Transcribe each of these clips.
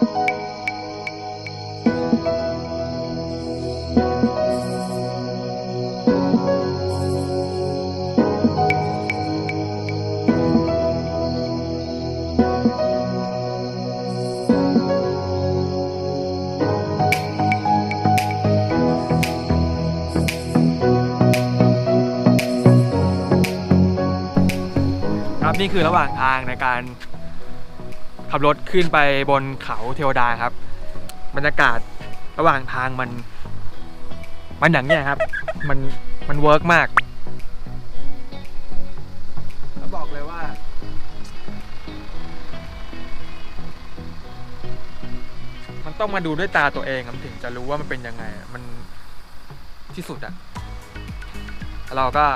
ครับนี่คือระหว่างทางในการ ขับรถขึ้นไปบนเขาเทวดาครับ บรรยากาศระหว่างทางมัน มันอย่างเนี้ยครับ มันมันเวิร์กมากแล้วบอกเลยว่า มันต้องมาดูด้วยตาตัวเองครับถึงจะรู้ว่ามันเป็นยังไงอะมันที่สุดอะเราก็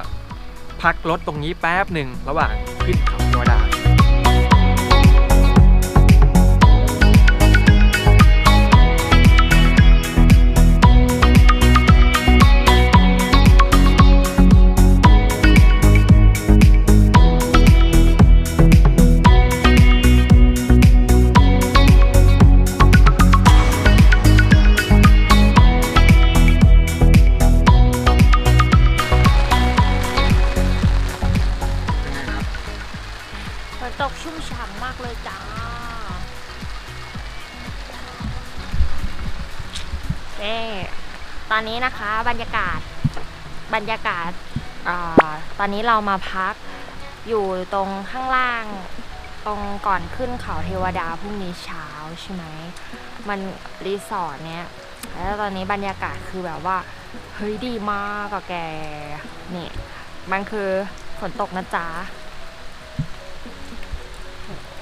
พักรถตรงนี้แป๊บหนึ่งระหว่างขึ้นเขาเทวดา อนนี้นะคะบรรยากาศบรรยากาศอตอนนี้เรามาพักอยู่ตรงข้างล่าง ตรงก่อนขึ้นเขาเทวดาพรุ่งนี้เช้าใช่ไหมมันรีสอร์ทเนี้ยแล้วตอนนี้บรรยากาศคือแบบว่า เฮ้ยดีมากอะแกนี่มันคือฝนตกนะจ๊ะ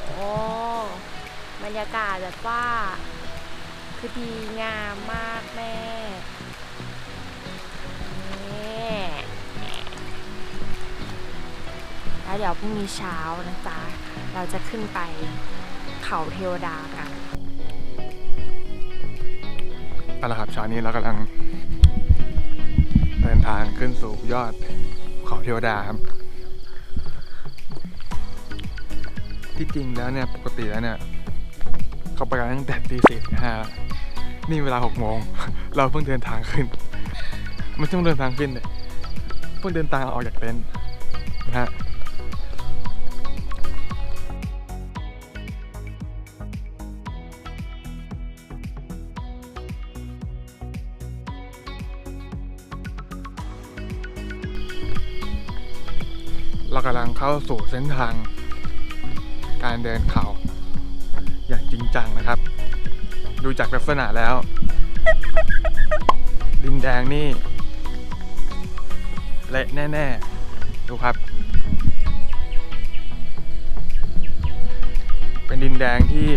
โอ้บรรยากาศแบบว่า คือดีงามมากแม่ เดี๋ยวพรุ่งนี้เช้านะจ๊ะ เราจะขึ้นไปเขาเทวดากันเอาละครับเช้านี้เรากำลัง เดินทางขึ้นสู่ยอดเขาเทวดาครับ ที่จริงแล้วเนี่ยปกติแล้วเนี่ย เขาไปกันตั้งแต่ตีสี่ห้านี่เวลาหกโมง เราเพิ่งเดินทางขึ้น ไม่ใช่เพิ่งเดินทางขึ้นเลยเพิ่งเดินทางออกจากเต็นท์นะฮะ ลังเข้าสู่เส้นทาง การเดินเขาอย่างจริงจังนะครับ ดูจากลักษณะแล้ว ดินแดงนี่เละแน่ ๆ ดูครับ เป็นดินแดงที่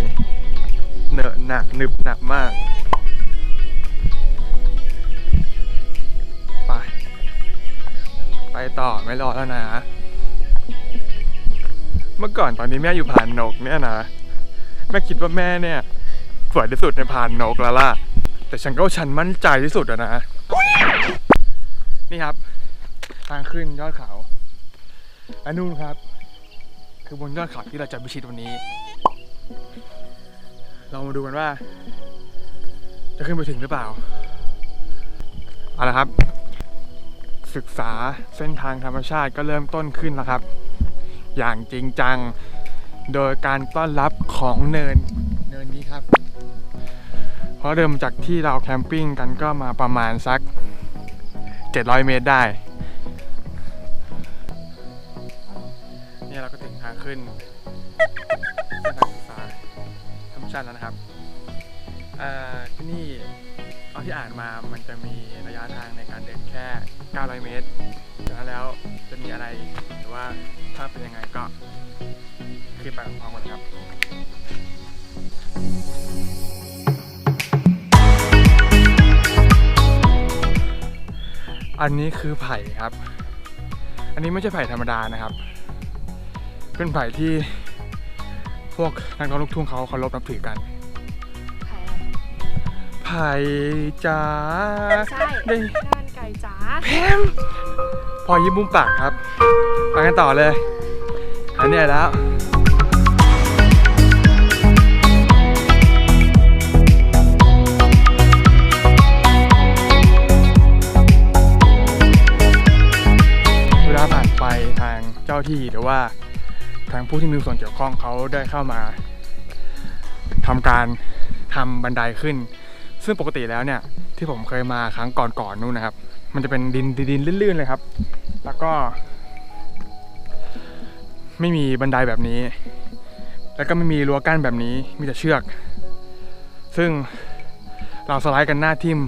เหนอะหนักหนึบหนักมากไปไปต่อไม่รอแล้วนะ เมื่อก่อนตอนนี้แม่อยู่ผ่านนกเนี่ยนะ แม่คิดว่าแม่เนี่ยสวยที่สุดในผ่านนกแล้วล่ะ แต่ฉันก็ฉันมั่นใจที่สุดอะนะ นี่ครับ ทางขึ้นยอดเขาอันนู่นครับ คือบนยอดเขาที่เราจะพิชิตวันนี้ เรามาดูกันว่า จะขึ้นไปถึงหรือเปล่าเอาละครับ ศึกษาเส้นทางธรรมชาติก็เริ่มต้นขึ้นแล้วครับ อย่างจริงจัง โดยการต้อนรับของเนินเนินนี้ครับ เพราะเดิมจากที่เราแคมปิ้งกันก็มาประมาณสัก 700 เมตรได้ เนี่ยเราก็ถึงทางขึ้นเส้นทางศึกษาธรรมชาติแล้วนะครับเอ่อที่นี่ เอาที่อ่านมามันจะมีระยะทางในการเดินแค่ 900 เมตรจากนั้นแล้วจะมีอะไรหรือว่าถ้าเป็นยังไงก็ขึ้นไปพร้อมกันครับอันนี้คือไผ่ครับ อันนี้ไม่ใช่ไผ่ธรรมดานะครับ เป็นไผ่ที่พวกนักร้องลูกทุ่งเขาเคารพนับถือกัน ไผ่จ๋าใช่ได้ด้านไก่จ๋าแพมพอยิ้มมุมปากครับไปกันต่อเลยอันนี้แล้วเวลาผ่านไปทางเจ้าที่หรือว่าทางผู้ที่มีส่วนเกี่ยวข้องเขาได้เข้ามาทำการทำบันไดขึ้น ซึ่งปกติแล้วเนี่ยที่ผมเคยมาครั้งก่อนๆนู่นนะครับ มันจะเป็นดินดินลื่นๆเลยครับ แล้วก็ ไม่มีบันไดแบบนี้ แล้วก็ไม่มีรั้วกั้นแบบนี้ มีแต่เชือก ซึ่งเราสไลด์กันหน้าทิม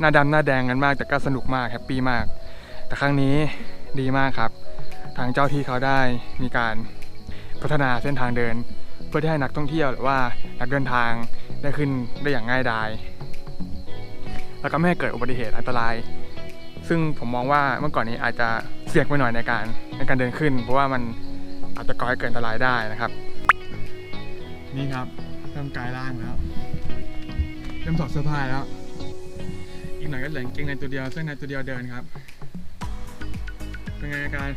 หน้าดำหน้าแดงกันมาก แต่ก็สนุกมากแฮปปี้มาก แต่ครั้งนี้ดีมากครับ ทางเจ้าที่เขาได้มีการพัฒนาเส้นทางเดิน เพื่อที่ให้นักท่องเที่ยวหรือว่านักเดินทาง ได้ขึ้นได้อย่างง่ายดาย แล้วก็ไม่ให้เกิดอุบัติเหตุอันตราย ซึ่งผมมองว่าเมื่อก่อนนี้อาจจะเสี่ยงไปหน่อยในการในการเดินขึ้น เพราะว่ามันอาจจะก่อให้เกิดอันตรายได้นะครับ นี่ครับเริ่มกลายร่างแล้วเริ่มถอดเสื้อผ้าแล้ว อีกหน่อยก็เหลือกางเกงในตัวเดียวเสื้อในตัวเดียวเดินครับ เป็นไงอาการ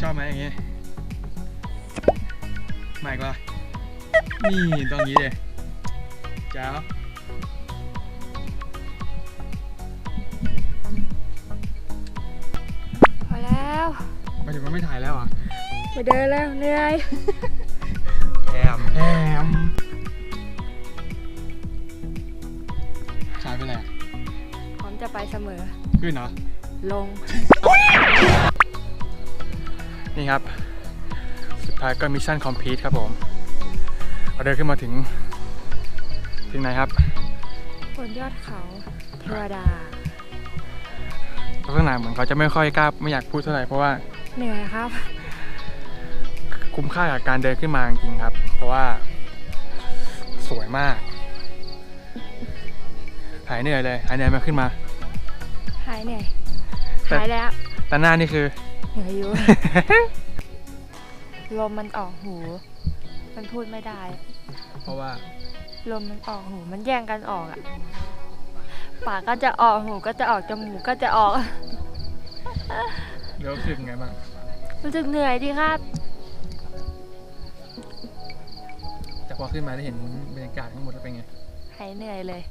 ชอบไหมอย่างงี้ไม่ก็นี่ตรงนี้เลยแจ้วพอแล้วหมายถึงว่าไม่ถ่ายแล้วเหรอะไม่เดินแล้วเหนื่อยแอมแอมชายไปไหนอะพร้อมจะไปเสมอ ขึ้นเหรอ ลง นี่ครับสุด ท้ายก็มิชชั่นคอมพลีทครับผมเราเดินขึ้นมาถึงถึงไหนครับบนยอดเขาเทวดาลักษณะเหมือนเขาจะไม่ค่อยกล้าไม่อยากพูดเท่าไหร่เพราะว่าเหนื่อยครับ คุ้มค่ากับการเดินขึ้นมาจริงๆครับ เพราะว่าสวยมาก หายเหนื่อยเลยหายเหนื่อยมาขึ้นมา หายเหนื่อยแต่หายแล้วแต่หน้านี่คือเหนื่อยอยู่ ลมมันออกหู มันพูดไม่ได้ เพราะว่าลมมันออกหูมันแย่งกันออกอะปากก็จะออกหูก็จะออกจมูกก็จะออกเดี๋ยวรู้สึกไงบ้างรู้สึกเหนื่อยดีครับ แต่พอขึ้นมาได้เห็นบรรยากาศทั้งหมดแล้วเป็นไงหายเหนื่อยเลย